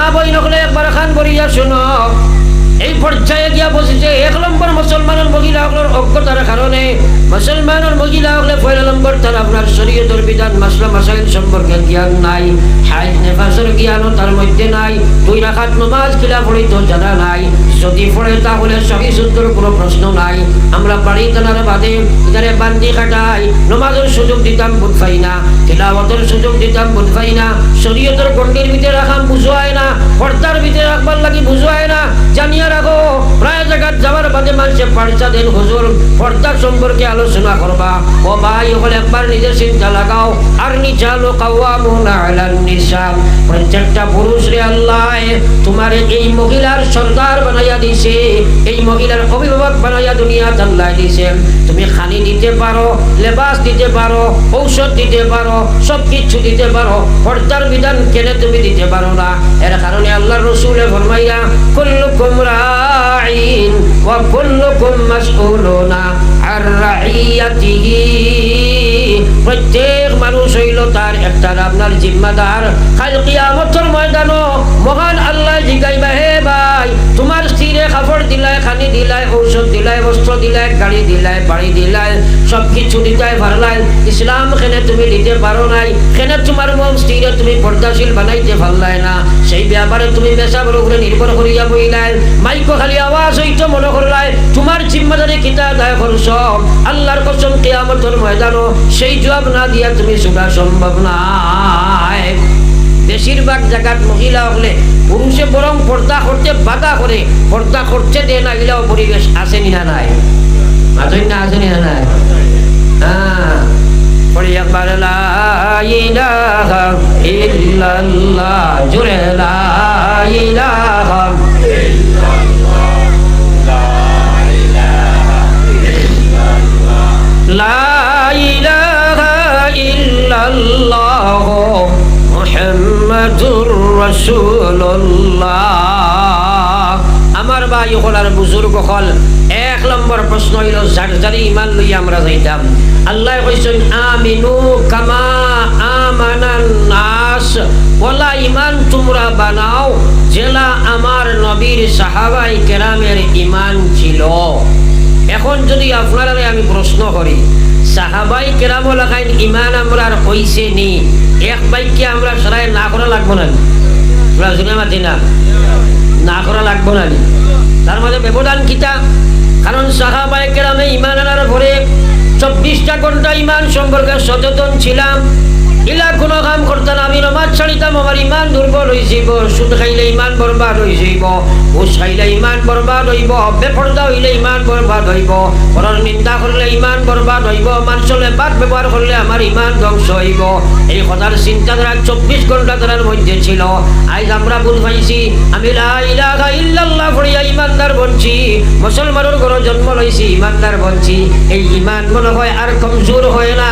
মা বই নকলে একবার খান বলিয়া শুনো এই পর্যায়ে গিয়া বসেছে এক নম্বর মুসলমানের মহিলাগুলোর অজ্ঞতার কারণে মুসলমানের মহিলাগুলো পয়লা নম্বর তার আপনার শরীয়তের বিধান, মাসলা মাসাইল সম্পর্কে জ্ঞান নাই, হাইজ নেফাসের জ্ঞানও তার মধ্যে নাই, দুই রাখাত নমাজ কিলা পড়ি তো জানা নাই, যদি পড়ে তাহলে সহি শুদ্ধর কোনো প্রশ্ন নাই। আমরা বাড়ি জানার বাদে এখানে বান্দি কাটাই, নমাজের সুযোগ দিতাম বুধ পাই না, তিলাওয়াতের সুযোগ দিতাম বুধ পাই না, শরীয়তের গণ্ডির ভিতরে রাখাম বুঝোয় না, পর্দার ভিতরে রাখবার লাগি বুঝোয় না, জানিয়া রাখো প্রায় জায়গার বাদে হুজুর পর্দার সম্পর্কে আলোচনা করবা ও ভাই একবার নিজের চিন্তা লাগাও। আর পুরুষ রে আল্লাহ তোমার এই মহিলার সরকার বানাইয়া দিছে। এই মহিলার অভিভাবক বানাইয়া দুনিয়া আল্লাহ দিছে। তুমি খানি দিতে পারো লেবাস দিতে পারো ঔষধ দিতে পারো সব কিছু দিতে পারো পর্দার বিধান কেনে তুমি দিতে পারো না? এর কারণে আল্লাহ রসুলে ফরমাইয়া কুল্লুকুম ওয়া কুল্লুকুম মাসউলুনা আর রাইয়াতিহি, প্রত্যেক মানুষ হইল তার একটা আপনার জিম্মাদার। কাল কিয়ামতের ময়দানও মহান আল্লাহ জিগাইবা বস্ত্র দিলাই গাড়ি দিলাই বাড়ি দিলাই সব কিছু দিতাই পারলাই ইসলাম খেনে তুমি দিতে পারো নাই খেনে তোমার মন স্ত্রীরে তুমি পর্দাশীল বানাইতে পারলাই না। সেই ব্যাপারে তুমি বেসাবর উপরে নির্ভর করিয়া বইলাই মাইকো খালি আওয়াজ হইতো মনে করলাই তোমার জিম্মাদারি কিতা দায় করছ আল্লাহর কসম কিয়ামতের ময়দানও সেই জবাব না দিয়া তুমি শোনা সম্ভব নাই। বেশিরভাগ জায়গার মহিলা হলে পুরুষে বরং পর্দা করতে বাধা করে, পর্দা করতে দেয় না এগুলাও পরিবেশ আসেনি না নাই। আসেনি না আসেনি না নাই? হ্যাঁ। লা আমার ভাই হলার বুজুর্গ হল। এক নম্বর প্রশ্ন হইল, যার যারি ইমান লইয়া আমরা যাইতাম। আল্লাহ কইছেন, আমিনু কামা আমানান নাস। ওলা ইমান তোমরা বানাও জেলা আমার নবীর সাহাবাই কেরামের ইমান ছিল। এখন যদি আপনারা আমি প্রশ্ন করি, সাহাবাই কেরাম লাগাইন ইমান আমরা হইছে নি, এক বাইককে আমরা সরাই না করা লাগবো না জুনে, না করা লাগবো না। তার মাঝে ব্যবধান কিতা কারণ সাহাবাই কেরামে ইমান আনার পরে চব্বিশটা ঘণ্টা ইমান সম্পর্কে সচেতন ছিলাম। ইলা কোনো কাম করতাম। আমি নমাজ ছাড়িতাম, আমার ইমান দুর্বল হয়েছিব সুদ খাইলে ইমান বরবাদ হয়েছিব ঘুষ খাইলে ইমান বরবাদ হইব বেপর্দা হইলে ইমান বরবাদ হইব পরের নিন্দা করলে ইমান বরবাদ হইব মানুষলে বাদ ব্যবহার করলে আমার ইমান ধ্বংস হইব। এই কথার চিন্তাধারা চব্বিশ ঘণ্টা তার মধ্যে ছিল। আজ আমরা বুঝ পাইছি আমি ইলাহা ইল্লাল্লাহ পড়িয়া ইমানদার বনছি, মুসলমানের ঘরে জন্ম লইছি, ইমানদার বনছি। এই ইমান মনে হয় আর কমজোর হয় না।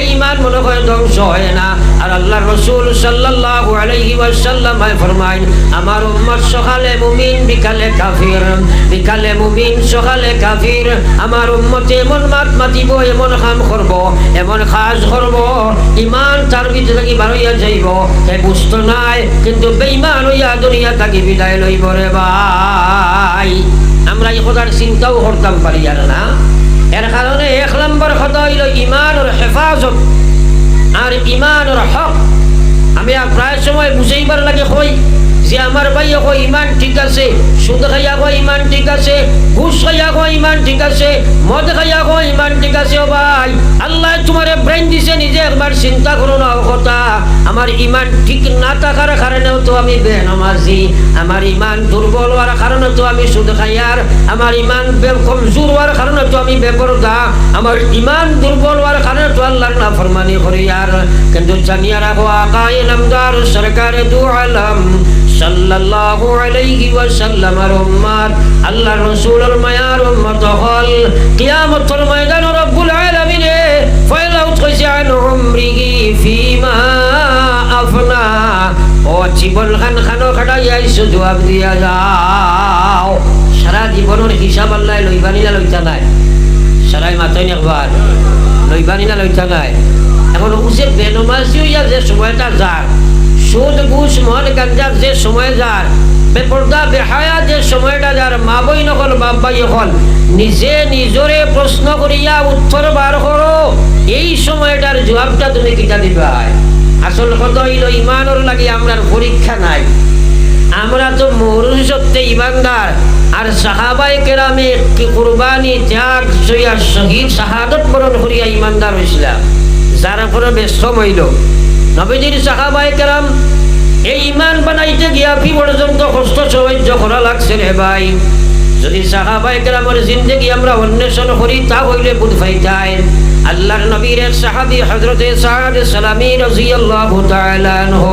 এই ইমান মনে হয় ধ্বংস হয় না। আর আল্লাহ রসুল সাল্লাল্লাহু আলাইহি ওয়াসাল্লাম ফরমাইন, আমার উম্মত সকালে মুমিন, বিকালে কাফির। বিকালে মুমিন, সকালে কাফির। আমার উম্মত এমন মাত মাতিব, এমন কাম করব, এমন কাজ করব ইমান তার ভিতরে কি বারইয়া যাইব। সে বুঝতো নাই, কিন্তু বেইমান হইয়া দুনিয়া থাকি বিদায় লইব রে ভাই। আমরা এই কথার চিন্তাও করতাম পারি আর না। এর কারণে এক নম্বর কথা হইল ইমানের হেফাজত আর ইমানের হক। আমি প্রায় সময় বুঝেইবার লাগে কই? যে আমার ভাই কই ইমান ঠিক আছে সুদ খাইয়া কই ইমান ঠিক আছে, ঘুষ খাইয়া কই ইমান ঠিক আছে, মদ খাইয়া কই ইমান ঠিক আছে ও ভাই। আল্লাহ তোমার ব্রেন দিছে নিজে একবার চিন্তা করো না কথা। আমার ইমান ঠিক না থাকার কারণেও তো আমি বেনমাজি। আমার ইমান দুর্বল হওয়ার কারণে তো আমি সুদ খাইয়ার। আমার ইমান কমজোর হওয়ার কারণে তো আমি বেপরদা। আমার ইমান দুর্বল হওয়ার কারণে তো আল্লাহর না ফরমানি করি আর। কিন্তু জানিয়া রাখো আকাই নামদার সরকারে দু আলম। সাল্লাল্লাহু আলাইহি ওয়াসাল্লামের উম্মত আল্লাহর রাসূলের মায়ার উম্মত হল কিয়ামতের ময়দানে রব্বুল আলামিনে ফাইলাউ আন উমরিহি ফিমা আফনা। ও জীবন খান খানো খাটাই জবাব দিয়া যাও। সারা জীবনের হিসাব আল্লাহ লইবানি না লইতা নাই। সারাই মাথায় একবার। লইবানি না লইতা নাই এখন উসে বেনমাজি হইয়া যে সময়টা যার, সুদ, ঘুষ, মদ, গাঞ্জা যে সময় যার, বেপর্দা, বেহায়া যে সময়টা যার, মা বই নকল বাপ ভাই হল, নিজে নিজরে প্রশ্ন করিয়া উত্তর বার করো। এই সময়টার জবাবটা তুমি কিটা দিবাই? আসল কথা হইল, ইমানর লাগে আমরার পরীক্ষা নাই। আমরা তো মরুন সত্যি ইমানদার। আর সাহাবাই কেরামে কি কুরবানি ত্যাগ সইয়া শহীদ শাহাদত বরণ করিয়া ইমানদার হয়েছিলাম যারা কোনো ব্যস্ত হইল। নবীজির সাহাবাই কেরাম এই ইমান বানাইতে গিয়া কি পর্যন্ত কষ্ট সহ্য করা লাগছে রে ভাই। যদি সাহাবাই কেরামের জিন্দগি আমরা অন্বেষণ করি, তা হইলে বুধ ফাইতাই আল্লাহর নবীর সাহাবি হজরতে সাহাদ সালামি রাজিয়াল্লাহু তাআলা আনহু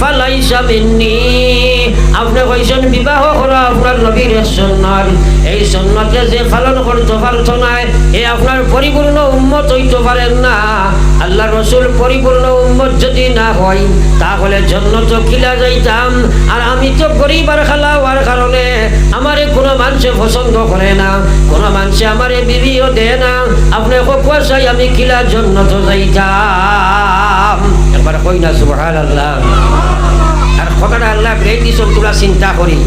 ফালাইসা মিন্নি। আপনি কইছেন বিবাহ করা আপনার নবীর সুন্নাত এই সুন্নতে যে পালন করতে পারত না, এ আপনার পরিপূর্ণ উন্মত হইতে পারেন না। আল্লাহ রসুল পরিপূর্ণ উম্মত যদি না হয়, তাহলে জন্নত খিলা যাইতাম। আর আমি তো গরিবার খালা হওয়ার কারণে আমারে কোনো মানুষে পছন্দ করে না, কোনো মানুষে আমারে বিবিও দেয় না। আপনি কুয়াশাই আমি কিলা জন্নত যাইতাম। একবার কই না সুবাহ আল্লাহ আর কথাটা আল্লাহ গ্রেট দিছন, তোমরা চিন্তা করি।